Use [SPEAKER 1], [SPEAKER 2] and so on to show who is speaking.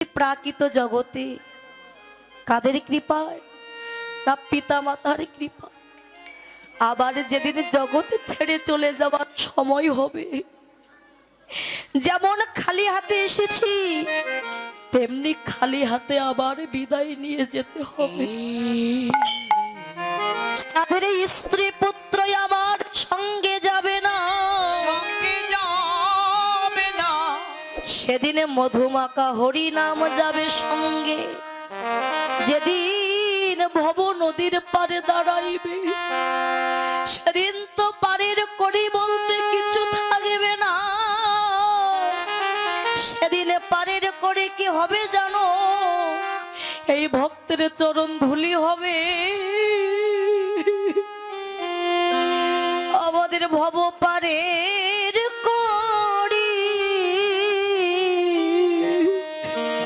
[SPEAKER 1] প্রাকৃত জগতে কাদের কৃপায়? না পিতা মাতার কৃপা আবার যেদিন জগতে ছেড়ে চলে যাওয়ার সময় হবে যেমন খালি হাতে এসেছি তেমনি খালি হাতে আবার বিদায় নিয়ে যেতে হবে। সাধের স্ত্রী পুত্র আমার সেদিনে মধুমাকা হরি নাম যাবে সঙ্গে। যেদিন ভব নদীর পারে দাঁড়াইবে, সেদিন তো পারের করি বলতে কিছু থাকবে না। সেদিনে পারের করে কি হবে জানো? এই ভক্তের চরণ ধুলি হবে। আমাদের ভব পারে